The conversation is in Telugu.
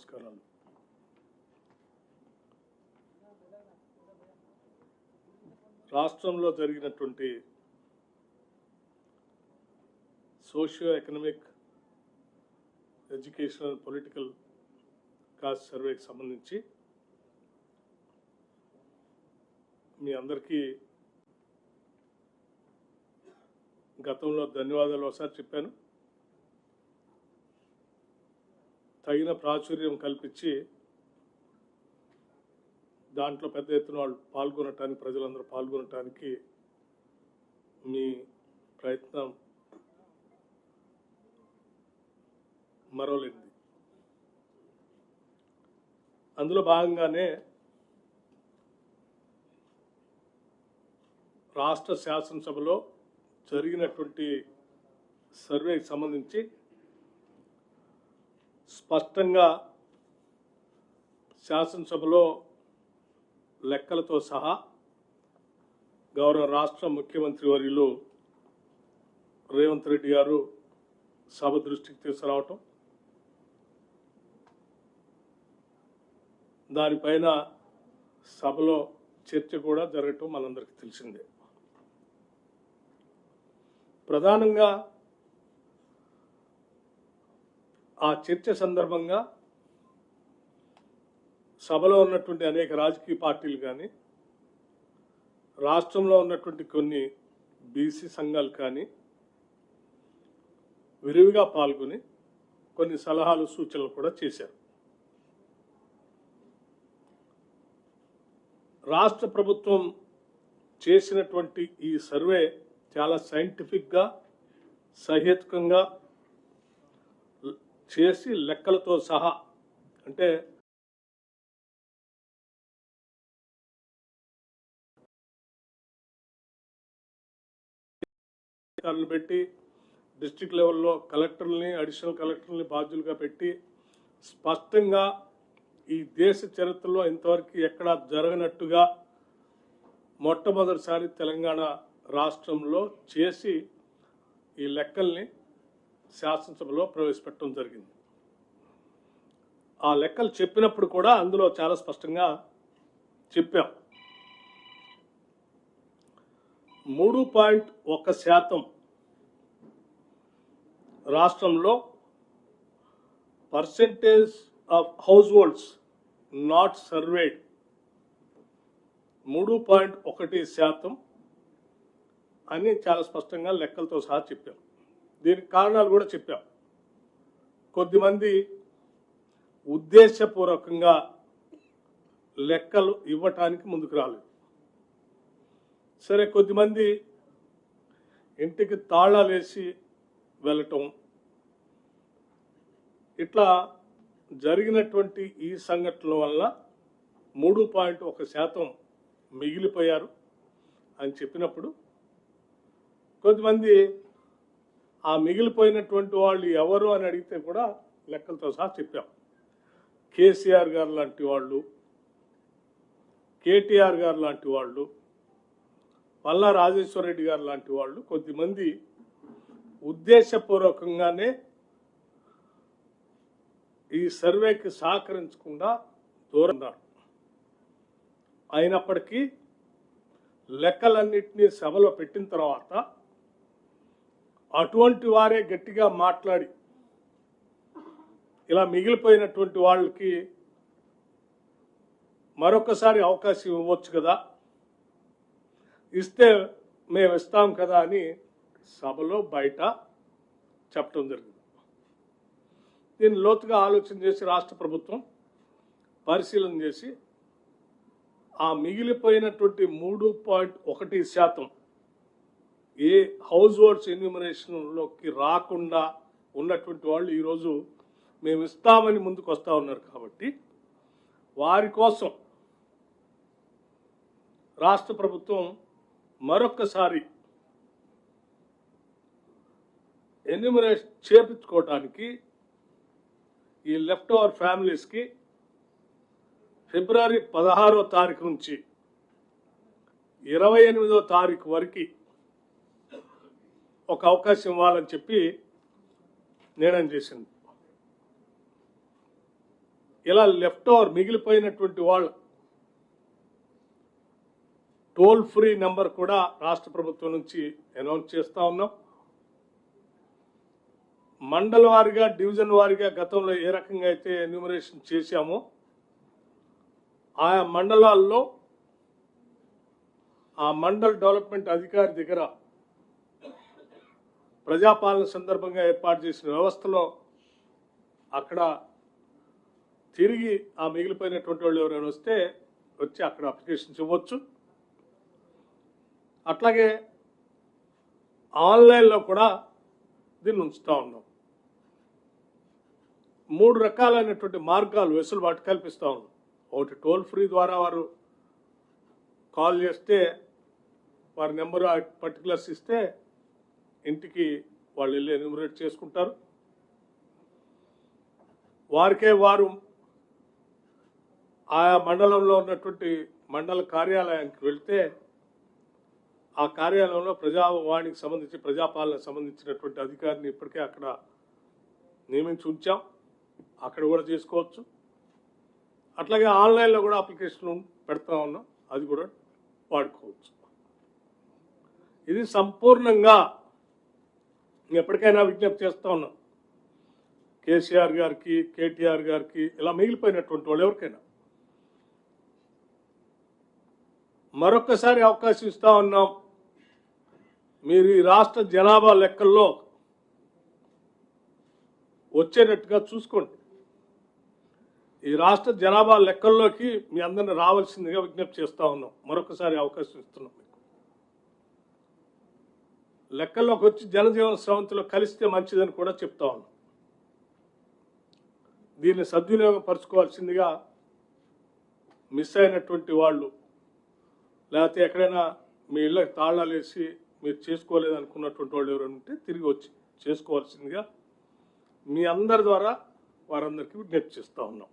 నమస్కారాలు రాష్ట్రంలో జరిగినటువంటి socio economic educational political caste సర్వేకి సంబంధించి మీ అందరికీ గతంలో ధన్యవాదాలు ఒకసారి చెప్పాను. తగిన ప్రాచుర్యం కల్పించి దాంట్లో పెద్ద ఎత్తున వాళ్ళు పాల్గొనటానికి ప్రజలందరూ పాల్గొనటానికి మీ ప్రయత్నం మరోలేంది అందులో భాగంగానే రాష్ట్ర శాసనసభలో జరిగినటువంటి సర్వేకి సంబంధించి స్పష్టంగా శాసనసభలో లెక్కలతో సహా గౌరవ రాష్ట్ర ముఖ్యమంత్రి వర్యులు రేవంత్ రెడ్డి గారు సభ దృష్టికి తీసుకురావటం దానిపైన సభలో చర్చ కూడా జరగటం మనందరికీ తెలిసిందే. ప్రధానంగా ఆ చర్చ సందర్భంగా సభలో ఉన్నటువంటి అనేక రాజకీయ పార్టీలు కానీ రాష్ట్రంలో ఉన్నటువంటి కొన్ని బీసీ సంఘాలు కానీ విరివిగా పాల్గొని కొన్ని సలహాలు సూచనలు కూడా చేశారు. రాష్ట్ర ప్రభుత్వం చేసినటువంటి ఈ సర్వే చాలా సైంటిఫిక్గా సహేతుకంగా చేసి లెక్కలతో సహా అంటే అధికారులు పెట్టి డిస్టిక్ లెవెల్లో కలెక్టర్లని అడిషనల్ కలెక్టర్ని బాధ్యులుగా పెట్టి స్పష్టంగా ఈ దేశ చరిత్రలో ఇంతవరకు ఎక్కడా జరగనట్టుగా మొట్టమొదటిసారి తెలంగాణ రాష్ట్రంలో చేసి ఈ లెక్కల్ని శాసనసభలో ప్రవేశపెట్టడం జరిగింది. ఆ లెక్కలు చెప్పినప్పుడు కూడా అందులో చాలా స్పష్టంగా చెప్పాం. మూడు పాయింట్ ఒక శాతం రాష్ట్రంలో percentage of households not surveyed. మూడు పాయింట్ ఒకటి శాతం అని చాలా స్పష్టంగా లెక్కలతో సహా చెప్పాం. దీనికి కారణాలు కూడా చెప్పాం. కొద్దిమంది ఉద్దేశపూర్వకంగా లెక్కలు ఇవ్వటానికి ముందుకు రాలేదు. సరే కొద్దిమంది ఇంటికి తాళాలు వేసి వెళ్ళటం ఇట్లా జరిగినటువంటి ఈ సంఘటనల వల్ల మూడు పాయింట్ ఒక శాతం మిగిలిపోయారు అని చెప్పినప్పుడు కొంతమంది ఆ మిగిలిపోయినటువంటి వాళ్ళు ఎవరు అని అడిగితే కూడా లెక్కలతో సహా చెప్పాం. కేసీఆర్ గారు లాంటి వాళ్ళు కేటీఆర్ గారు లాంటి వాళ్ళు పల్లా రాజేశ్వర రెడ్డి గారు లాంటి వాళ్ళు కొద్దిమంది ఉద్దేశపూర్వకంగానే ఈ సర్వేకి సహకరించకుండా దూరం ఉన్నారు. అయినప్పటికీ లెక్కలన్నింటినీ సభలో పెట్టిన తర్వాత అటువంటి వారే గట్టిగా మాట్లాడి ఇలా మిగిలిపోయినటువంటి వాళ్ళకి మరొకసారి అవకాశం ఇవ్వచ్చు కదా? ఇస్తే మేము ఇస్తాం కదా అని సభలో బయట చెప్పడం జరిగింది. దీన్ని లోతుగా ఆలోచన చేసి రాష్ట్ర ప్రభుత్వం పరిశీలన చేసి ఆ మిగిలిపోయినటువంటి మూడు పాయింట్ ఒకటి శాతం ఏ హౌస్ హోల్డ్స్ ఎన్యూమరేషన్లోకి రాకుండా ఉన్నటువంటి వాళ్ళు ఈరోజు మేము ఇస్తామని ముందుకు వస్తూ ఉన్నారు కాబట్టి వారి కోసం రాష్ట్ర ప్రభుత్వం మరొక్కసారి ఎన్యూమరేషన్ చేపించుకోవటానికి ఈ లెఫ్ట్ ఓవర్ ఫ్యామిలీస్కి ఫిబ్రవరి పదహారో తారీఖు నుంచి ఇరవై ఎనిమిదో తారీఖు వరకు ఒక అవకాశం ఇవ్వాలని చెప్పి నిర్ణయం చేసింది. ఇలా లెఫ్ట్ ఓవర్ మిగిలిపోయినటువంటి వాళ్ళు టోల్ ఫ్రీ నెంబర్ కూడా రాష్ట్ర ప్రభుత్వం నుంచి అనౌన్స్ చేస్తూ ఉన్నాం. మండల వారిగా డివిజన్ వారిగా గతంలో ఏ రకంగా అయితే ఎన్యూమరేషన్ చేశామో ఆయా మండలాల్లో ఆ మండల్ డెవలప్మెంట్ అధికారి దగ్గర ప్రజాపాలన సందర్భంగా ఏర్పాటు చేసిన వ్యవస్థలో అక్కడ తిరిగి ఆ మిగిలిపోయినటువంటి వాళ్ళు ఎవరైనా వస్తే వచ్చి అక్కడ అప్లికేషన్స్ ఇవ్వచ్చు. అట్లాగే ఆన్లైన్లో కూడా దీన్ని ఉంచుతూ ఉన్నాం. మూడు రకాలైనటువంటి మార్గాలు వెసులుబాటు కల్పిస్తూ ఉన్నాం. ఒకటి టోల్ ఫ్రీ ద్వారా వారు కాల్ చేస్తే వారి నెంబరు పర్టికులర్స్ ఇస్తే ఇంటికి వాళ్ళు వెళ్ళి ఎన్యూమరేట్ చేసుకుంటారు. వారికే వారు ఆయా మండలంలో ఉన్నటువంటి మండల కార్యాలయానికి వెళ్తే ఆ కార్యాలయంలో ప్రజావాణికి సంబంధించి ప్రజాపాలనకు సంబంధించినటువంటి అధికారిని ఇప్పటికే అక్కడ నియమించి ఉంచాం. అక్కడ కూడా చేసుకోవచ్చు. అట్లాగే ఆన్లైన్లో కూడా అప్లికేషన్లు పెడతా ఉన్నాం. అది కూడా వాడుకోవచ్చు. ఇది సంపూర్ణంగా ఎప్పటికైనా విజ్ఞప్తి చేస్తూ ఉన్నాం. కేసీఆర్ గారికి కేటీఆర్ గారికి ఇలా మిగిలిపోయినటువంటి వాళ్ళు ఎవరికైనా. మరొకసారి అవకాశం ఇస్తా ఉన్నాం. మీరు ఈ రాష్ట్ర జనాభా లెక్కల్లో వచ్చేటట్టుగా చూసుకోండి. ఈ రాష్ట్ర జనాభా లెక్కల్లోకి మీ అందరిని రావాల్సిందిగా విజ్ఞప్తి చేస్తా ఉన్నాం. మరొకసారి అవకాశం ఇస్తున్నాం లెక్కల్లోకి వచ్చి జనజీవన స్రవంతిలో కలిస్తే మంచిదని కూడా చెప్తా ఉన్నాం. దీన్ని సద్వినియోగపరచుకోవాల్సిందిగా మిస్ అయినటువంటి వాళ్ళు లేకపోతే ఎక్కడైనా మీ ఇళ్ళకి తాళాలు వేసి మీరు చేసుకోలేదు అనుకున్నటువంటి వాళ్ళు ఎవరైనా ఉంటే తిరిగి వచ్చి చేసుకోవాల్సిందిగా మీ అందరి ద్వారా వారందరికీ విజ్ఞప్తి చేస్తూ ఉన్నాం.